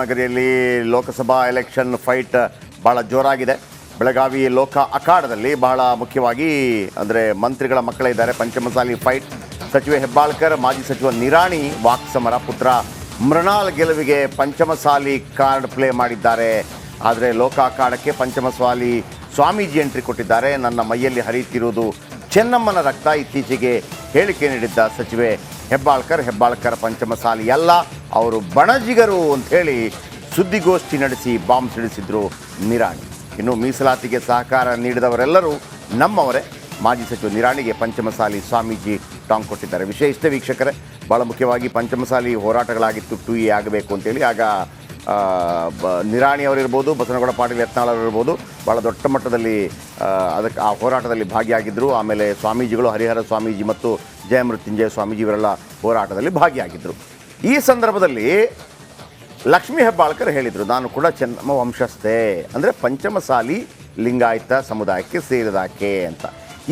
ನಗರಿಯಲ್ಲಿ Lok Sabha election fight ಬಹಳ ಜೋರಾಗಿದೆ. ಬೆಳಗಾವಿ ಲೋಕ ಅಖಾಡದಲ್ಲಿ ಬಹಳ ಮುಖ್ಯವಾಗಿ, ಅಂದರೆ ಮಂತ್ರಿಗಳ ಮಕ್ಕಳೇ ಇದ್ದಾರೆ. ಪಂಚಮಸಾಲಿ ಫೈಟ್ ಸಚಿವೆ ಹೆಬ್ಬಾಳ್ಕರ್, ಮಾಜಿ ಸಚಿವ ನಿರಾಣಿ ವಾಕ್ಸಮರ ಪುತ್ರ ಮೃಣಾಲ್ ಗೆಲುವಿಗೆ ಪಂಚಮಸಾಲಿ ಕಾರ್ಡ್ ಪ್ಲೇ ಮಾಡಿದ್ದಾರೆ. ಆದರೆ ಲೋಕ ಅಖಾಡಕ್ಕೆ ಪಂಚಮಸಾಲಿ ಸ್ವಾಮೀಜಿ ಎಂಟ್ರಿ ಕೊಟ್ಟಿದ್ದಾರೆ. ನನ್ನ ಮೈಯಲ್ಲಿ ಹರಿಯುತ್ತಿರುವುದು ಚೆನ್ನಮ್ಮನ ರಕ್ತ. ಇತ್ತೀಚೆಗೆ ಹೇಳಿಕೆ ನೀಡಿದ್ದ ಸಚಿವೆ ಹೆಬ್ಬಾಳ್ಕರ್ ಹೆಬ್ಬಾಳ್ಕರ್ ಪಂಚಮಸಾಲಿ ಅಲ್ಲ, ಅವರು ಬಣಜಿಗರು ಅಂತ ಹೇಳಿ ಸುದ್ದಿಗೋಷ್ಠಿ ನಡೆಸಿ ಬಾಂಬ್ ಸಿಡಿಸಿದ್ರು ನಿರಾಣಿ. ಇನ್ನು ಮೀಸಲಾತಿಗೆ ಸಹಕಾರ ನೀಡಿದವರೆಲ್ಲರೂ ನಮ್ಮವರೇ. ಮಾಜಿ ಸಚಿವ ನಿರಾಣಿಗೆ ಪಂಚಮಸಾಲಿ ಸ್ವಾಮೀಜಿ ಟಾಂಗ್ ಕೊಟ್ಟಿದ್ದಾರೆ. ವಿಶೇಷ ವೀಕ್ಷಕರೇ ಭಾಳ ಮುಖ್ಯವಾಗಿ ಪಂಚಮಸಾಲಿ ಹೋರಾಟಗಳಾಗಿತ್ತು, ಟೂ ಎ ಆಗಬೇಕು ಅಂತೇಳಿ ಆಗ ನಿರಾಣಿ ಅವರಿರ್ಬೋದು ಬಸನಗೌಡ ಪಾಟೀಲ್ ಯತ್ನಾಳ್ ಅವರಿರ್ಬೋದು ಭಾಳ ದೊಡ್ಡ ಮಟ್ಟದಲ್ಲಿ ಅದಕ್ಕೆ ಆ ಹೋರಾಟದಲ್ಲಿ ಭಾಗಿಯಾಗಿದ್ದರು ಆಮೇಲೆ ಸ್ವಾಮೀಜಿಗಳು, ಹರಿಹರ ಸ್ವಾಮೀಜಿ ಮತ್ತು ಜಯಮೃತ್ಯುಂಜಯ ಸ್ವಾಮೀಜಿ ಇವರೆಲ್ಲ ಹೋರಾಟದಲ್ಲಿ ಭಾಗಿಯಾಗಿದ್ದರು ಈ ಸಂದರ್ಭದಲ್ಲಿ ಲಕ್ಷ್ಮೀ ಹೆಬ್ಬಾಳ್ಕರ್ ಹೇಳಿದರು, ನಾನು ಕೂಡ ಚೆನ್ನಮ್ಮ ವಂಶಸ್ಥೆ. ಅಂದರೆ ಪಂಚಮಸಾಲಿ ಲಿಂಗಾಯತ ಸಮುದಾಯಕ್ಕೆ ಸೇರಿದಾಕೆ ಅಂತ.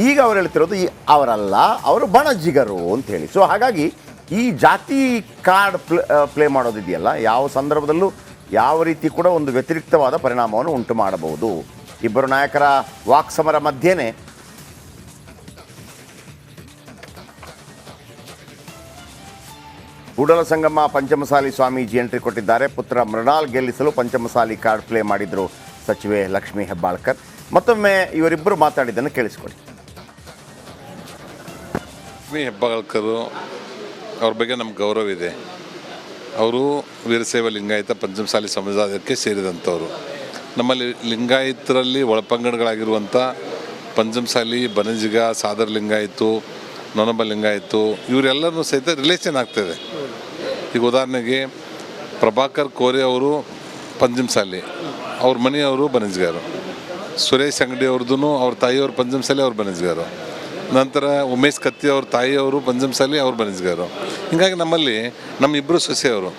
ಈಗ ಅವ್ರು ಹೇಳ್ತಿರೋದು ಈ ಅವರಲ್ಲ, ಅವರು ಬಣಜಿಗರು ಅಂತ ಹೇಳಿ. ಸೊ ಹಾಗಾಗಿ ಈ ಜಾತಿ ಕಾರ್ಡ್ ಪ್ಲೇ ಪ್ಲೇ ಮಾಡೋದಿದೆಯಲ್ಲ, ಯಾವ ಸಂದರ್ಭದಲ್ಲೂ ಯಾವ ರೀತಿ ಕೂಡ ಒಂದು ವ್ಯತಿರಿಕ್ತವಾದ ಪರಿಣಾಮವನ್ನು ಉಂಟು ಮಾಡಬಹುದು. ಇಬ್ಬರು ನಾಯಕರ ವಾಕ್ಸಮರ ಮಧ್ಯೆನೇ ಕೂಡಲ ಸಂಗಮ ಪಂಚಮಸಾಲಿ ಸ್ವಾಮೀಜಿ ಎಂಟ್ರಿ ಕೊಟ್ಟಿದ್ದಾರೆ. ಪುತ್ರ ಮೃಣಾಲ್ ಗೆಲ್ಲಿಸಲು ಪಂಚಮಸಾಲಿ ಕಾರ್ಡ್ ಪ್ಲೇ ಮಾಡಿದ್ರು ಸಚಿವೆ ಲಕ್ಷ್ಮೀ ಹೆಬ್ಬಾಳ್ಕರ್. ಮತ್ತೊಮ್ಮೆ ಇವರಿಬ್ಬರು ಮಾತಾಡಿದ್ದನ್ನು ಕೇಳಿಸಿಕೊಳ್ಳಿ ಲಕ್ಷ್ಮೀ ಹೆಬ್ಬಾಳ್ಕರು, ಅವ್ರ ಬಗ್ಗೆ ನಮ್ಗೆ ಗೌರವ ಇದೆ. ಅವರು ವೀರಶೈವ ಲಿಂಗಾಯತ ಪಂಚಮಸಾಲಿ ಸಮುದಾಯಕ್ಕೆ ಸೇರಿದಂಥವರು. ನಮ್ಮಲ್ಲಿ ಲಿಂಗಾಯತರಲ್ಲಿ ಒಳಪಂಗಡಗಳಾಗಿರುವಂಥ ಪಂಚಮಸಾಲಿ, ಬನಜಿಗ, ಸಾದರ್ ಲಿಂಗಾಯಿತು ನೊನಬ ಲಿಂಗಾಯಿತು ಇವರೆಲ್ಲರೂ ಸಹಿತ ರಿಲೇಷನ್ ಆಗ್ತದೆ. ಈಗ ಉದಾಹರಣೆಗೆ ಪ್ರಭಾಕರ್ ಕೋರೆ ಅವರು ಪಂಚಮಸಾಲಿ, ಅವ್ರ ಮನೆಯವರು ಬನಜ್ಗಾರು. ಸುರೇಶ್ ಅಂಗಡಿ ಅವ್ರದ್ದು ಅವ್ರ ತಾಯಿಯವರು ಪಂಚಮಸಾಲಿ, ಅವ್ರ ಬನಜ್ಗಾರು. ನಂತರ ಉಮೇಶ್ ಕತ್ತಿ ಅವ್ರ ತಾಯಿಯವರು ಪಂಚಮಸಾಲಿ ಅವ್ರ ಬನಿಸ್ಗಾರು ಹೀಗಾಗಿ ನಮ್ಮಲ್ಲಿ ನಮ್ಮ ಇಬ್ಬರು ಸೊಸೆಯವರು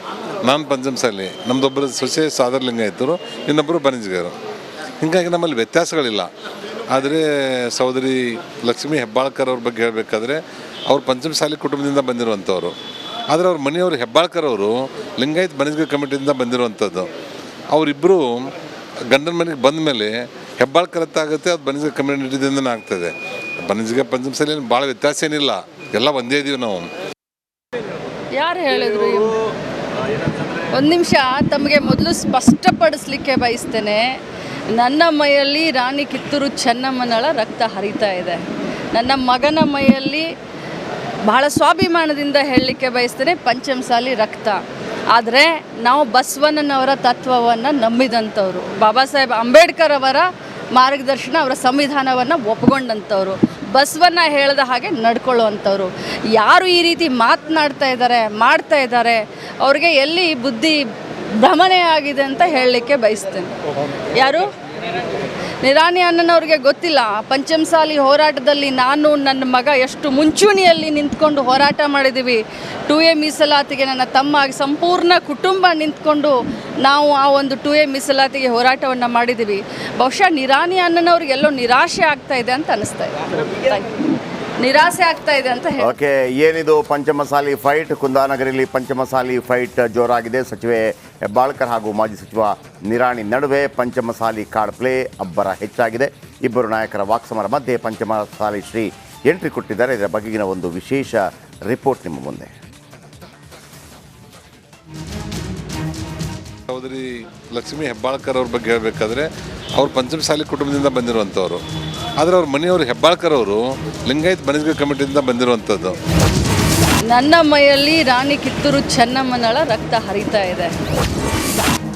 ನಾನು ಪಂಚಮಸಾಲಿ ನಮ್ಮದೊಬ್ಬರು ಸೊಸೆ ಸಾದರ್ ಇದ್ದರು ಇನ್ನೊಬ್ಬರು ಬನಜ್ಗಾರು ಹೀಗಾಗಿ ನಮ್ಮಲ್ಲಿ ವ್ಯತ್ಯಾಸಗಳಿಲ್ಲ. ಆದರೆ ಸಹೋದರಿ ಲಕ್ಷ್ಮೀ ಹೆಬ್ಬಾಳ್ಕರ್ ಅವ್ರ ಬಗ್ಗೆ ಹೇಳಬೇಕಾದ್ರೆ, ಅವ್ರು ಪಂಚಮಸಾಲಿ ಕುಟುಂಬದಿಂದ ಬಂದಿರುವಂಥವ್ರು. ಆದರೆ ಅವ್ರ ಮನೆಯವರು ಹೆಬ್ಬಾಳ್ಕರ್ ಅವರು ಲಿಂಗಾಯತ್ ಬನಜ್ಗ ಕಮಿಟಿಯಿಂದ ಬಂದಿರುವಂಥದ್ದು. ಅವರಿಬ್ಬರು ಗಂಡನ ಮನೆಗೆ ಬಂದ ಮೇಲೆ ಹೆಬ್ಬಾಳ್ಕರ್ ಹತ್ತ ಆಗುತ್ತೆ, ಅದು ಬನಜ್ಗ ಕಮ್ಯುನಿಟಿದಿಂದ ಆಗ್ತದೆ. ಬನಜ್ಗ ಪಂಚಮಸಾಲಿ ಭಾಳ ವ್ಯತ್ಯಾಸ ಏನಿಲ್ಲ. ಎಲ್ಲ ಒಂದೇ ಇದೀವಿ ನಾವು. ಯಾರು ಹೇಳಿದ್ರು ಒಂದು ನಿಮಿಷ, ತಮಗೆ ಮೊದಲು ಸ್ಪಷ್ಟಪಡಿಸ್ಲಿಕ್ಕೆ ಬಯಸ್ತೇನೆ. ನನ್ನ ಮೈಯಲ್ಲಿ ರಾಣಿ ಕಿತ್ತೂರು ಚೆನ್ನಮ್ಮನಳ ರಕ್ತ ಹರಿತಾ ಇದೆ. ನನ್ನ ಮಗನ ಮೈಯಲ್ಲಿ ಬಹಳ ಸ್ವಾಭಿಮಾನದಿಂದ ಹೇಳಲಿಕ್ಕೆ ಬಯಸ್ತೇನೆ, ಪಂಚಮಸಾಲಿ ರಕ್ತ. ಆದರೆ ನಾವು ಬಸವಣ್ಣನವರ ತತ್ವವನ್ನು ನಂಬಿದಂಥವ್ರು. ಬಾಬಾ ಸಾಹೇಬ್ ಅಂಬೇಡ್ಕರ್ ಅವರ ಮಾರ್ಗದರ್ಶನ ಅವರ ಸಂವಿಧಾನವನ್ನು ಒಪ್ಕೊಂಡಂಥವ್ರು. ಬಸವನ್ನ ಹೇಳಿದ ಹಾಗೆ ನಡ್ಕೊಳ್ಳುವಂಥವ್ರು. ಯಾರು ಈ ರೀತಿ ಮಾತನಾಡ್ತಾ ಇದ್ದಾರೆ, ಮಾಡ್ತಾ ಇದ್ದಾರೆ, ಅವ್ರಿಗೆ ಎಲ್ಲಿ ಬುದ್ಧಿ ಭ್ರಮಣೆ ಆಗಿದೆ ಅಂತ ಹೇಳಲಿಕ್ಕೆ ಬಯಸ್ತೇನೆ. ಯಾರು? ನಿರಾಣಿ ಅಣ್ಣನವ್ರಿಗೆ ಗೊತ್ತಿಲ್ಲ. ಪಂಚಮಸಾಲಿ ಹೋರಾಟದಲ್ಲಿ ನಾನು, ನನ್ನ ಮಗ ಎಷ್ಟು ಮುಂಚೂಣಿಯಲ್ಲಿ ನಿಂತ್ಕೊಂಡು ಹೋರಾಟ ಮಾಡಿದ್ದೀವಿ. ಟು ಎ ಮೀಸಲಾತಿಗೆ ನನ್ನ ತಮ್ಮ ಸಂಪೂರ್ಣ ಕುಟುಂಬ ನಿಂತ್ಕೊಂಡು ನಾವು ಆ ಒಂದು ಟು ಎ ಮೀಸಲಾತಿಗೆ ಹೋರಾಟವನ್ನು ಮಾಡಿದ್ದೀವಿ. ಬಹುಶಃ ನಿರಾಣಿ ಅನ್ನನವ್ರಿಗೆ ಎಲ್ಲೋ ನಿರಾಶೆ ಆಗ್ತಾ ಇದೆ ಅಂತ ಅನಿಸ್ತಾ ಇದೆ. ನಿರಾಸೆ ಆಗ್ತಾ ಇದೆ ಅಂತ ಹೇಳಿ ಓಕೆ, ಏನಿದು ಪಂಚಮಸಾಲಿ ಫೈಟ್ ಕುಂದಾನಗರಿಲಿ ಪಂಚಮಸಾಲಿ ಫೈಟ್ ಜೋರಾಗಿದೆ. ಸಚಿವೆ ಹೆಬ್ಬಾಳ್ಕರ್ ಹಾಗೂ ಮಾಜಿ ಸಚಿವ ನಿರಾಣಿ ನಡುವೆ ಪಂಚಮಸಾಲಿ ಕಾರ್ಡ್ ಪ್ಲೇ ಅಬ್ಬರ ಹೆಚ್ಚಾಗಿದೆ. ಇಬ್ಬರು ನಾಯಕರ ವಾಕ್ಸಮರ ಮಧ್ಯೆ ಪಂಚಮಸಾಲಿ ಶ್ರೀ ಎಂಟ್ರಿ ಕೊಟ್ಟಿದ್ದಾರೆ. ಇದರ ಬಗೆಗಿನ ಒಂದು ವಿಶೇಷ ರಿಪೋರ್ಟ್ ನಿಮ್ಮ ಮುಂದೆ. ಸಹೋದರಿ ಲಕ್ಷ್ಮೀ ಹೆಬ್ಬಾಳ್ಕರ್ ಅವ್ರ ಬಗ್ಗೆ ಹೇಳಬೇಕಾದ್ರೆ ಅವ್ರು ಪಂಚಮಸಾಲಿ ಕುಟುಂಬದಿಂದ ಬಂದಿರುವಂಥವ್ರು. ಆದರೆ ಅವ್ರ ಮನೆಯವರು ಹೆಬ್ಬಾಳ್ಕರ್ ಅವರು ಲಿಂಗಾಯತ್ ಬನಜ್ಗ ಕಮಿಟಿಯಿಂದ ಬಂದಿರುವಂಥದ್ದು. ನನ್ನ ಮೈಯಲ್ಲಿ ರಾಣಿ ಕಿತ್ತೂರು ಚೆನ್ನಮ್ಮನಳ ರಕ್ತ ಹರಿತಾ ಇದೆ.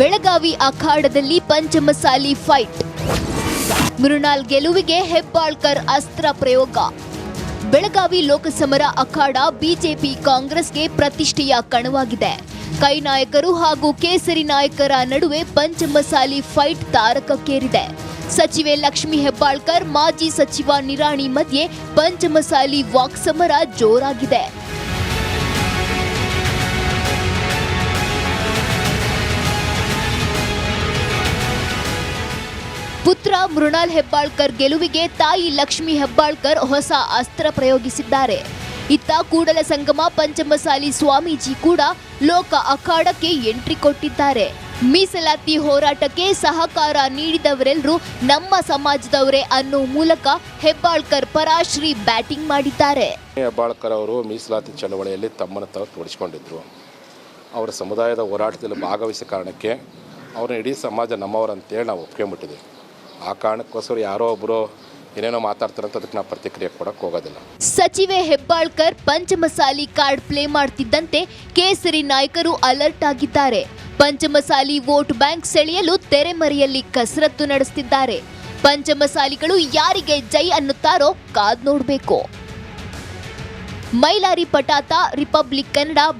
ಬೆಳಗಾವಿ ಅಖಾಡದಲ್ಲಿ ಪಂಚಮಸಾಲಿ ಫೈಟ್. ಮೃಣಾಲ್ ಗೆಲುವಿಗೆ ಹೆಬ್ಬಾಳ್ಕರ್ ಅಸ್ತ್ರ ಪ್ರಯೋಗ. ಬೆಳಗಾವಿ ಲೋಕಸಮರ ಅಖಾಡ ಬಿಜೆಪಿ ಕಾಂಗ್ರೆಸ್ಗೆ ಪ್ರತಿಷ್ಠೆಯ ಕಣವಾಗಿದೆ. ಕೈ ನಾಯಕರು ಹಾಗೂ ಕೇಸರಿ ನಾಯಕರ ನಡುವೆ ಪಂಚಮಸಾಲಿ ಫೈಟ್ ತಾರಕಕ್ಕೇರಿದೆ. ಸಚಿವೆ ಲಕ್ಷ್ಮಿ ಹೆಬ್ಬಾಳ್ಕರ್, ಮಾಜಿ ಸಚಿವ ನಿರಾಣಿ ಮಧ್ಯೆ ಪಂಚಮಸಾಲಿ ವಾಕ್ಸಮರ ಜೋರಾಗಿದೆ. ಪುತ್ರ ಮೃಣಾಲ್ ಹೆಬ್ಬಾಳ್ಕರ್ ಗೆಲುವಿಗೆ ತಾಯಿ ಲಕ್ಷ್ಮಿ ಹೆಬ್ಬಾಳ್ಕರ್ ಹೊಸ ಅಸ್ತ್ರ ಪ್ರಯೋಗಿಸಿದ್ದಾರೆ. ಇತ್ತ ಕೂಡಲ ಸಂಗಮ ಪಂಚಮಸಾಲಿ ಸ್ವಾಮೀಜಿ ಕೂಡ ಲೋಕ ಅಖಾಡಕ್ಕೆ ಎಂಟ್ರಿ ಕೊಟ್ಟಿದ್ದಾರೆ. ಮೀಸಲಾತಿ ಹೋರಾಟಕ್ಕೆ ಸಹಕಾರ ನೀಡಿದವರೆಲ್ಲರೂ ನಮ್ಮ ಸಮಾಜದವರೇ ಅನ್ನೋ ಮೂಲಕ ಹೆಬ್ಬಾಳ್ಕರ್ ಪರಾಶ್ರೀ ಬ್ಯಾಟಿಂಗ್ ಮಾಡಿದ್ದಾರೆ. ಹೆಬ್ಬಾಳ್ಕರ್ ಅವರು ಮೀಸಲಾತಿ ಚಳವಳಿಯಲ್ಲಿ ತಮ್ಮನ್ನು ತಾವು ತೋಡಿಸಿಕೊಂಡಿದ್ರು. ಅವರ ಸಮುದಾಯದ ಹೋರಾಟದಲ್ಲಿ ಭಾಗವಹಿಸಿದ ಕಾರಣಕ್ಕೆ ಅವರ ಇಡೀ ಸಮಾಜ ನಮ್ಮವರಂತೇಳಿ ನಾವು ಒಪ್ಕೊಂಡ್ಬಿಟ್ಟಿದ್ದೀವಿ. ಆ ಕಾರಣಕ್ಕೋಸ್ಕರ ಯಾರೋ ಒಬ್ಬರು ಏನೇನೋ ಮಾತಾಡ್ತಾರೆ ಅಂತ ಅದಕ್ಕೆ ನಾವು ಪ್ರತಿಕ್ರಿಯೆ ಕೊಡಕ್ಕೆ ಹೋಗೋದಿಲ್ಲ. ಸಚಿವೆ ಹೆಬ್ಬಾಳ್ಕರ್ ಪಂಚಮಸಾಲಿ ಕಾರ್ಡ್ ಪ್ಲೇ ಮಾಡ್ತಿದ್ದಂತೆ ಕೇಸರಿ ನಾಯಕರು ಅಲರ್ಟ್ ಆಗಿದ್ದಾರೆ. ಪಂಚಮಸಾಲಿ ವೋಟ್ ಬ್ಯಾಂಕ್ ಸೆಳೆಯಲು ತೆರೆಮರೆಯಲ್ಲಿ ಕಸರತ್ತು ನಡೆಸುತ್ತಿದ್ದಾರೆ ಪಂಚಮಸಾಲಿಗಳು ಯಾರಿಗೆ ಜೈ ಅನ್ನುತ್ತಾರೋ ಕಾದ್ ನೋಡಬೇಕು. ಮೈಲಾರಿ ಪಟಾತ, ರಿಪಬ್ಲಿಕ್ ಕನ್ನಡ